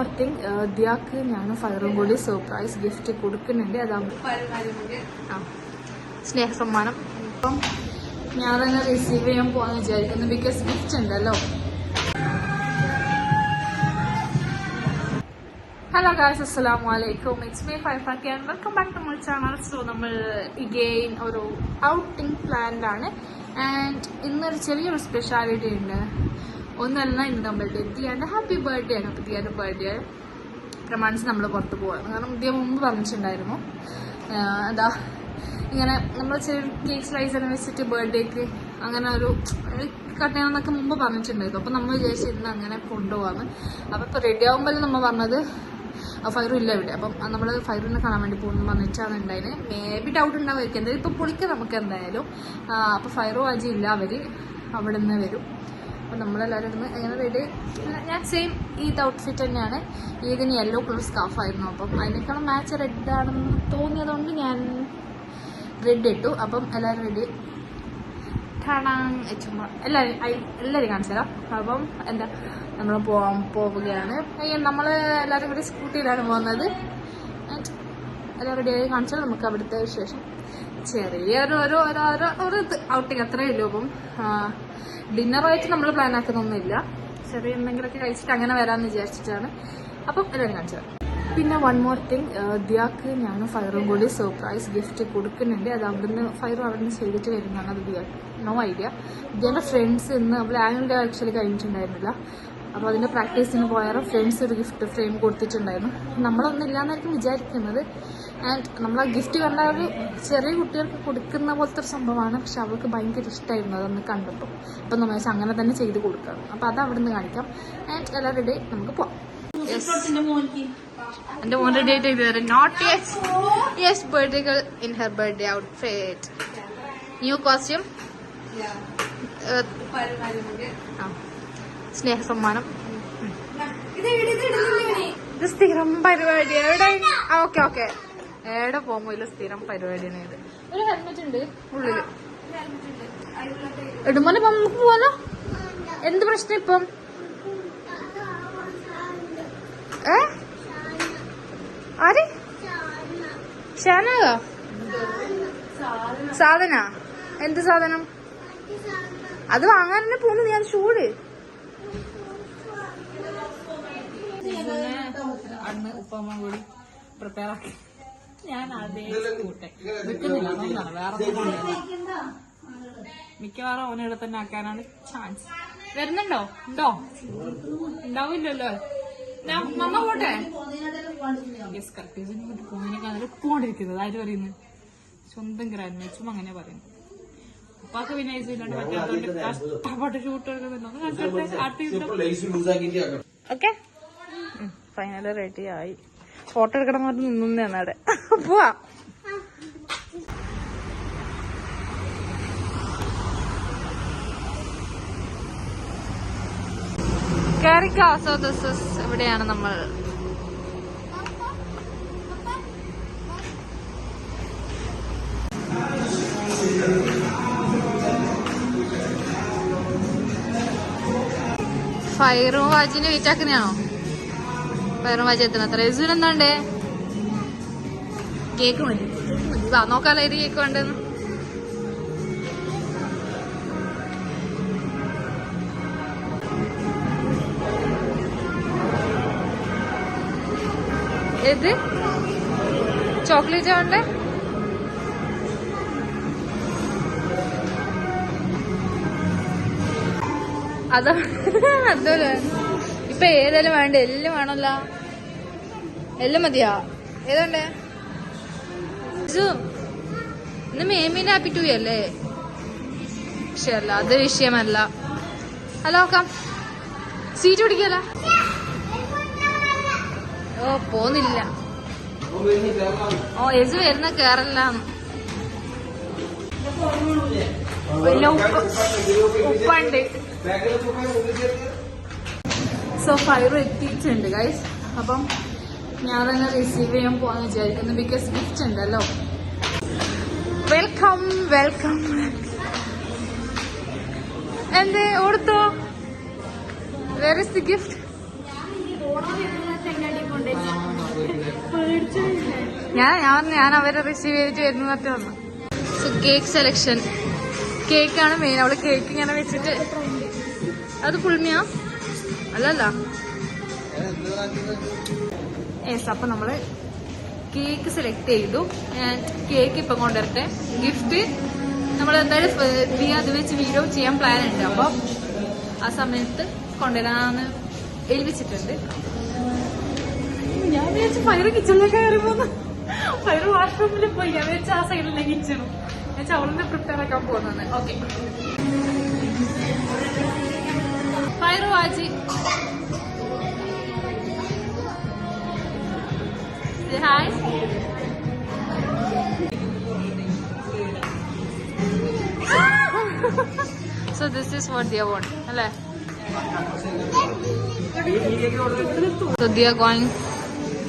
More thing ദിയാക്ക് ഞാൻ ഫയറും കൂടി surprise gift കൊടുക്കുന്നുണ്ട്. ആ സ്നേഹ സമ്മാനം അപ്പം ഞാൻ തന്നെ റിസീവ് ചെയ്യാൻ പോകാന്ന് വിചാരിക്കുന്നു. ബിക്കോസ് ഗിഫ്റ്റ് ഉണ്ടല്ലോ. ഹലോ ഗായ്സ് അസ്സലാമു അലൈക്കും it's my five ഫാക്കി and welcome back to my channel so നമ്മൾ ഇഗെയിൻ ഒരു ഔട്ടിംഗ് പ്ലാൻഡാണ് ആൻഡ് ഇന്നൊരു ചെറിയൊരു സ്പെഷ്യാലിറ്റി ഉണ്ട്. ഒന്നല്ല ഇന്ന് നമ്മളുടെ ദിയാന്റെ ഹാപ്പി ബർത്ത്ഡേ ആണ്. അപ്പോൾ ദിയാന്റെ ബർത്ത്ഡേ പ്രമാണിച്ച് നമ്മൾ പുറത്ത് പോവാണ്. കാരണം ദിയ മുമ്പ് പറഞ്ഞിട്ടുണ്ടായിരുന്നു. എന്താ ഇങ്ങനെ നമ്മൾ ചെറിയ കേക്ക് സ്ലൈസ് വെച്ചിട്ട് ബർത്ത്ഡേക്ക് അങ്ങനെ ഒരു കട്ടയാണെന്നൊക്കെ മുമ്പ് പറഞ്ഞിട്ടുണ്ടായിരുന്നു. അപ്പം നമ്മൾ വിചാരിച്ചിരുന്നു അങ്ങനെ കൊണ്ടുപോകാന്ന് അപ്പം ഇപ്പോൾ റെഡി ആകുമ്പോൾ നമ്മൾ പറഞ്ഞത് ഫൈറും ഇല്ല ഇവിടെ. അപ്പം നമ്മൾ ഫൈറിനെ കാണാൻ വേണ്ടി പോകുന്നു പറഞ്ഞിട്ടാണ് ഉണ്ടായത് മേ ബി ഡൗട്ട് ഉണ്ടാവുമായിരിക്കും. എന്തായാലും ഇപ്പോൾ പൊളിക്കുക നമുക്ക് എന്തായാലും അപ്പോൾ ഫൈറും ആജി ഇല്ല അവർ അവിടെ നിന്ന് വരും. അപ്പം നമ്മളെല്ലാവരും ഇരുന്ന് അങ്ങനെ റെഡി ഞാൻ സെയിം ഈദ് ഔട്ട്ഫിറ്റ് തന്നെയാണ്. ഈദിന് യെല്ലോ കളർ സ്കാഫ് ആയിരുന്നു. അപ്പം അതിനേക്കാളും മാച്ച് റെഡ് ആണെന്ന് തോന്നിയതുകൊണ്ട് ഞാൻ റെഡ് ഇട്ടു. അപ്പം എല്ലാവരും റെഡി ടാടാങ് ചുമ്മാ എല്ലാവരും എല്ലാവരും കാണിച്ചു തരാം. അപ്പം എന്താ നമ്മൾ പോവാൻ പോവുകയാണ്. നമ്മൾ എല്ലാവരും കൂടി സ്കൂട്ടിയിലാണ് പോകുന്നത്. എല്ലാവരും എല്ലാം റെഡിയായി കാണിച്ചാൽ നമുക്ക് അവിടുത്തെ വിശേഷം. ചെറിയൊരു ഒരു ഒരു ഒരു ഔട്ടിങ് അത്രയേ ഉള്ളൂ. അപ്പം ഡിന്നറായിട്ട് നമ്മൾ പ്ലാൻ ആക്കുന്നൊന്നുമില്ല. ചെറിയ എന്തെങ്കിലുമൊക്കെ കഴിച്ചിട്ട് അങ്ങനെ വരാമെന്ന് വിചാരിച്ചിട്ടാണ്. അപ്പം എല്ലാവരും കാണിച്ചത് പിന്നെ വൺ മോർ തിങ് ദിയാക്ക് ഞാൻ ഫയറും കൂടി സർപ്രൈസ് ഗിഫ്റ്റ് കൊടുക്കുന്നുണ്ട്. അത് അവിടുന്ന് ഫയറും അവിടുന്ന് ചെയ്തിട്ട് വരുന്നതാണ് അത് ദിയാക്ക്. നോ ഐഡിയ ദിയാന്റെ ഫ്രണ്ട്സ് ഇന്ന് അവൾ ആനുവൽ ഡേ ആക്ച്വലി കഴിഞ്ഞിട്ടുണ്ടായിരുന്നില്ല. അപ്പോൾ അതിന്റെ പ്രാക്ടീസിന് പോയാലും ഫ്രണ്ട്സ് ഒരു ഗിഫ്റ്റ് ഫ്രെയിം കൊടുത്തിട്ടുണ്ടായിരുന്നു. നമ്മളൊന്നും ഇല്ലാന്നായിരിക്കും വിചാരിക്കുന്നത്. ആൻഡ് നമ്മൾ ആ ഗിഫ്റ്റ് കണ്ട ഒരു ചെറിയ കുട്ടികൾക്ക് കൊടുക്കുന്ന പോലത്തെ ഒരു സംഭവമാണ്. പക്ഷെ അവൾക്ക് ഭയങ്കര ഇഷ്ടമായിരുന്നു അതൊന്ന് കണ്ടപ്പോൾ അപ്പം നമ്മൾ അങ്ങനെ തന്നെ ചെയ്ത് കൊടുക്കാം. അപ്പോൾ അത് അവിടെ നിന്ന് കാണിക്കാം. ആൻഡ് എല്ലാവരുടെ ഡേ നമുക്ക് പോവാം. എന്റെ മോൻ റെഡി ആയിട്ട് ഇതുവരെ not yes yes birthday girl in her birthday outfit new costume സ്നേഹ സമ്മാനം ഇത് സ്ഥിരം പരിപാടി എവിടെ? Okay okay. എവിടെ ഇല്ല സ്ഥിരം പരിപാടിയാണ് ഇത്? ഒരു ഹെൽമെറ്റ് ഉണ്ട്. ഉള്ളിൽ. ഇടുമ്പോൾ ഇപ്പം നമുക്ക് പോവാലോ? എന്ത് പ്രശ്നം ഇപ്പം? ഏ? ആര്? ഷാനാക സാധന. എന്ത് സാധനം? അത് വാങ്ങാൻ തന്നെ പോകുന്നു. ഞാൻ ചൂട്. അന്ന് ഉപ്പമ്മ കൂടി പ്രിപ്പയർ ആക്കി ഞാൻ അതേ കൂട്ടെ നിൽക്കുന്നില്ല അതുകൊണ്ടാണ് വേറെ. മിക്കവാറും അവനിവിടെ തന്നെ ആക്കാനാണ് ചാൻസ് വരുന്നുണ്ടോ ഉണ്ടോ ഉണ്ടാവില്ലല്ലോ മമ്മ പോട്ടെ യെസ് കറക്റ്റ് പോകുന്നതിനേക്കാൾ പോണ്ടിരിക്കുന്നത് ആര് പറയുന്നത് സ്വന്തം ഗ്രാൻഡ് അങ്ങനെ പറയുന്നു ഉപ്പാക്ക് പിന്നെ ഐസ് ഇല്ലാണ്ട് പറ്റാത്തതുകൊണ്ട് കഷ്ടപ്പെട്ട് ഷൂട്ട് എടുക്കുന്നുണ്ട് ഓക്കെ ഫൈനൽ റെഡി ആയി. ഫോട്ടോ എടുക്കണം പറഞ്ഞ് നിന്നാണ് അവിടെ പോവാ. സോ ദിസ് ഇസ് ഇവിടെയാണ് നമ്മൾ. ഫൈറും വാജിനെ വെയിറ്റ് ആക്കുന്നതാണോ വാചകത്തിന് അത്ര യസുവിന് എന്താണ്ടേ? കേക്ക് മതി. വാ നോക്കാലോ ഏത് കേക്ക് വേണ്ടെന്ന്. ഏത്? ചോക്ലേറ്റ് വേണ്ടേ? അതോ അതല്ലേ ഇപ്പൊ ഏതെല്ലാം വേണ്ട? എല്ലാം വേണല്ലോ. എല്ലാം മതിയാ. ഏതാണ്ടേ? ഇന്ന് മേമിന് ഹാപ്പി ടു അല്ലേ വിഷയമല്ല അത് വിഷയമല്ല. ഹലോ നോക്കാം സീറ്റ് പിടിക്കല്ല ഓ പോന്നില്ല. ഓ എസ് വരുന്ന കേറല്ല ഉപ്പണ്ട് ഉപ്പ് ഉപ്പുണ്ട്. സോ ഫയർ എത്തിയിട്ടുണ്ട് ഗൈസ് അപ്പം ഞാൻ തന്നെ റിസീവ് ചെയ്യാൻ പോകാന്ന് വിചാരിക്കുന്നു. ബിക്കോസ് ഗിഫ്റ്റ് ഉണ്ടല്ലോ. വെൽക്കം വെൽക്കം എന്ത്? ഓടുത്തോ? വേർ ഇസ് ദി ഗിഫ്റ്റ് ഞാൻ ഞാൻ ഞാൻ അവരെ റിസീവ് ചെയ്തിട്ട് വരുന്നതൊക്കെ വന്നു. സോ കേക്ക് സെലക്ഷൻ കേക്കാണ് മെയിൻ അവൾ കേക്ക് ഇങ്ങനെ വെച്ചിട്ട്. അത് പുളിമയാ? അല്ലല്ല. യെസ് അപ്പൊ നമ്മൾ കേക്ക് സെലക്ട് ചെയ്തു. കേക്ക് ഇപ്പൊ കൊണ്ടുവരട്ടെ. ഗിഫ്റ്റ് നമ്മൾ എന്തായാലും അത് വെച്ച് വീഡിയോ ചെയ്യാൻ പ്ലാൻ ഉണ്ട്. അപ്പൊ ആ സമയത്ത് കൊണ്ടുവരാന്ന് ഏൽപ്പിച്ചിട്ടുണ്ട്. ഞാൻ വിചാരിച്ചു പയറ് കിച്ചണിലേക്ക് കയറി പോന്നു പയറ് വാഷ്റൂമിൽ പോയി. ഞാൻ വിചാരിച്ച ആ സൈഡിലേക്ക് കിച്ചണു ഞാൻ അവളിനെ പ്രിപ്പയർ ആക്കാൻ പോകുന്നത് ഓക്കെ പയറ് വാച്ചി. Hi so this is what Diya want അല്ലേ? They are going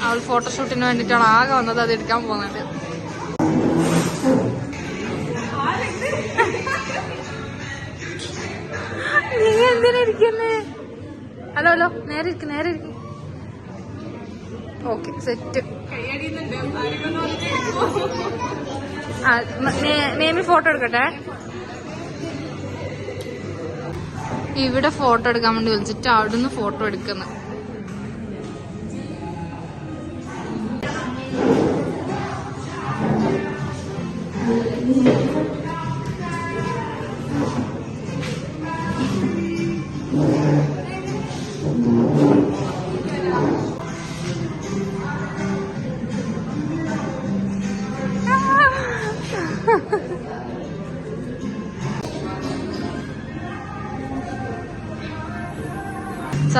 അവൾ ഫോട്ടോഷൂട്ടിന് വേണ്ടിയിട്ടാണ് ആകെ വന്നത് അത് എടുക്കാൻ പോകുന്നത്. നീ എന്തിനാ ഇരിക്കുന്നേ? ഹലോ ഹലോ നേരെ ഇരിക്കും നേരെ ഇരിക്കും. ഓക്കെ സെറ്റ് നേമി ഫോട്ടോ എടുക്കട്ടെ? ഇവിടെ ഫോട്ടോ എടുക്കാൻ വേണ്ടി വിളിച്ചിട്ട് അവിടുന്ന് ഫോട്ടോ എടുക്കുന്നു.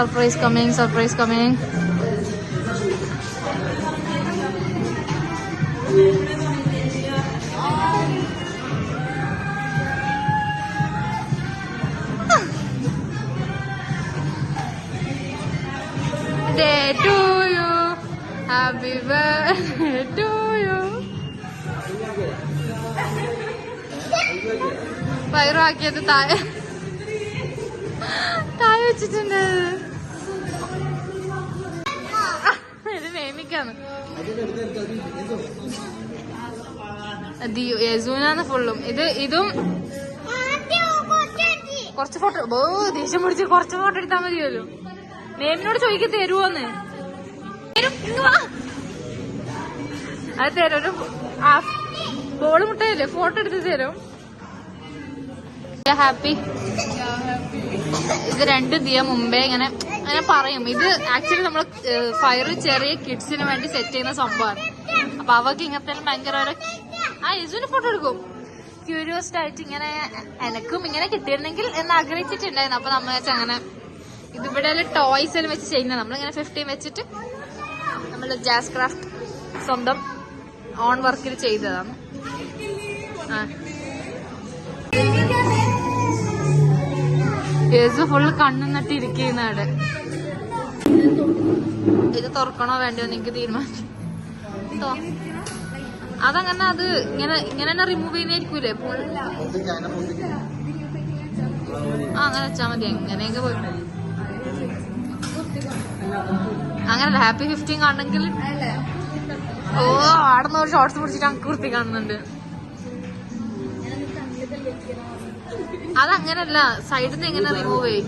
Surprise coming, surprise coming. Day to you, happy birthday to you. വയറാക്കിയത് താഴെ താഴെ വെച്ചിട്ടുണ്ട് ഇത് വേമിക്കാണ് യസൂനാന്ന് ഫുള്ളും. ഇത് ഇതും കുറച്ച് ഫോട്ടോ ഓ ദേഷ്യം പിടിച്ച് കുറച്ച് ഫോട്ടോ എടുത്താൽ മതിയല്ലോ. നേമിനോട് ചോദിക്ക തരുവോന്ന്. അത് തരും ഒരു ബോൾ മുട്ടയല്ലേ ഫോട്ടോ എടുത്ത് തരും. ഹാപ്പി ഇത് രണ്ട് ദിയ മുമ്പേ ഇങ്ങനെ അങ്ങനെ പറയും ഇത് ആക്ച്വലി നമ്മൾ ഫയർ ചെറിയ കിഡ്സിന് വേണ്ടി സെറ്റ് ചെയ്യുന്ന സംഭവമാണ്. അപ്പൊ അവർക്ക് ഇങ്ങനത്തെ ഭയങ്കര ആ യേശുവിന് ഫോട്ടോ എടുക്കും. ക്യൂരിയോസ്ഡ് ആയിട്ട് ഇങ്ങനെ എനക്കും ഇങ്ങനെ കിട്ടിയിരുന്നെങ്കിൽ എന്ന് ആഗ്രഹിച്ചിട്ടുണ്ടായിരുന്നു. അപ്പൊ നമ്മൾ അങ്ങനെ ഇതിവിടെ ടോയ്സ് എല്ലാം വെച്ച് ചെയ്യുന്നത്. നമ്മളിങ്ങനെ ഫിഫ്റ്റീൻ വെച്ചിട്ട് നമ്മൾ ജാസ് ക്രാഫ്റ്റ് സ്വന്തം ഓൺ വർക്കിൽ ചെയ്തതാണ്. യേസു ഫുള്ള് കണ്ണു നട്ടി ഇരിക്കുന്ന അവിടെ. ഇത് തുറക്കണോ വേണ്ടോ എനിക്ക് തീരുമാനിച്ചു അതങ്ങനെ അത് ഇങ്ങനെ ഇങ്ങനെ തന്നെ റിമൂവ് ചെയ്യുന്നതായിരിക്കൂലേ ആ അങ്ങനെ വെച്ചാ മതി. എങ്ങനെയൊക്കെ പോയി. അങ്ങനല്ല ഹാപ്പി ഫിഫ്റ്റീൻ കാണണമെങ്കിൽ ഓ ആടുന്ന ഒരു ഷോർട്സ് പിടിച്ചിട്ട് അങ്ങ് കുർത്തി കാണുന്നുണ്ട്. അതങ്ങനല്ല സൈഡിൽ നിന്ന് എങ്ങനെ റിമൂവ് ചെയ്യും?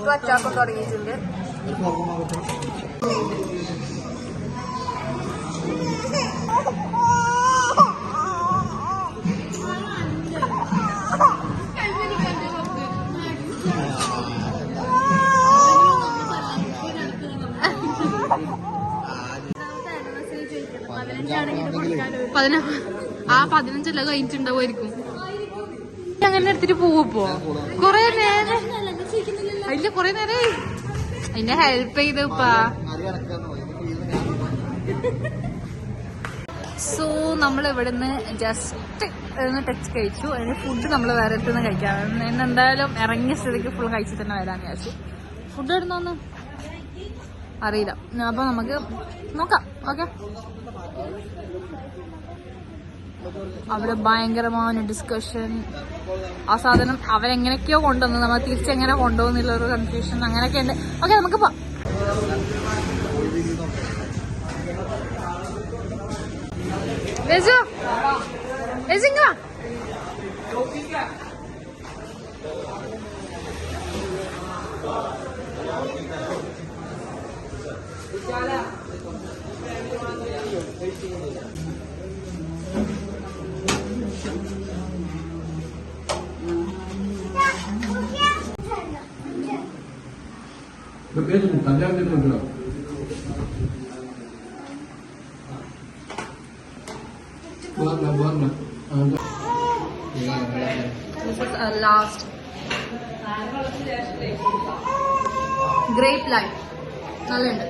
എടുത്തു അച്ചാപ്പം തുടങ്ങിയിട്ടുണ്ട്. ആ പതിനഞ്ചല്ല കഴിഞ്ഞിട്ടുണ്ടാവുമായിരിക്കും. അങ്ങനെ എടുത്തിട്ട് പോവപ്പോ കൊറേ നേരം ഇല്ല കൊറേ നേരം പിന്നെ ഹെൽപ്പ് ഞാൻ സോ നമ്മൾ ഇവിടുന്ന് ജസ്റ്റ് ഒന്ന് ടച്ച് കഴിച്ചു. അതിന് ഫുഡ് നമ്മൾ വേറെ അടുത്തുനിന്ന് കഴിക്കാം എന്നെ എന്തായാലും ഇറങ്ങിയ സ്ഥിതിക്ക് ഫുൾ കഴിച്ചു തന്നെ വരാൻ വിചാരിച്ചു. ഫുഡ് ഇടുന്നോന്ന് അറിയില്ല. അപ്പൊ നമുക്ക് നോക്കാം. ഓക്കെ അവിടെ ഭയങ്കരമായ ഡിസ്കഷൻ ആ സാധനം അവരെങ്ങനെയൊക്കെയോ കൊണ്ടുവന്നു നമ്മൾ തിരിച്ചെങ്ങനെ കൊണ്ടുപോകുന്നില്ല ഒരു കൺഫ്യൂഷൻ അങ്ങനെയൊക്കെ ഉണ്ട് ഓക്കെ നമുക്ക് പോവാം. പ്രത്യേകിച്ചും കല്യാണത്തിന് വേണ്ടിയാണ് This is our last. Grape lime. നല്ലുണ്ട്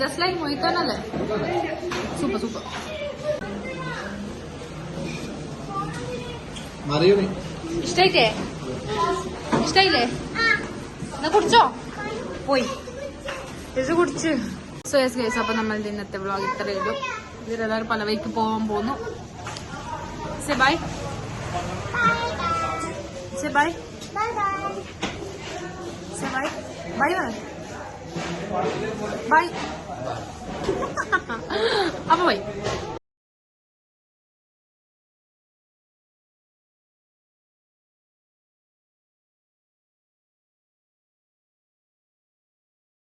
ജസ്റ്റ് ലൈക്ക് മൊയ്ത്താനല്ലേ സൂപ്പർ സൂപ്പർ ഇഷ്ടായിട്ടേ ഇഷ്ടായില്ലേ? എന്നാ കുടിച്ചോ? പോയി. ഇത് കുടിച്ച്. സോ യെസ് ഗൈസ് അപ്പൊ നമ്മൾ ഇന്നത്തെ വ്ളോഗ് ഇത്രയേ ഉള്ളൂ. ഇതിലെല്ലാവരും പല വഴിക്ക് പോകാൻ പോന്നു. സെ ബൈ സെ ബൈ സെ ബൈ ബൈ ബൈ ബൈ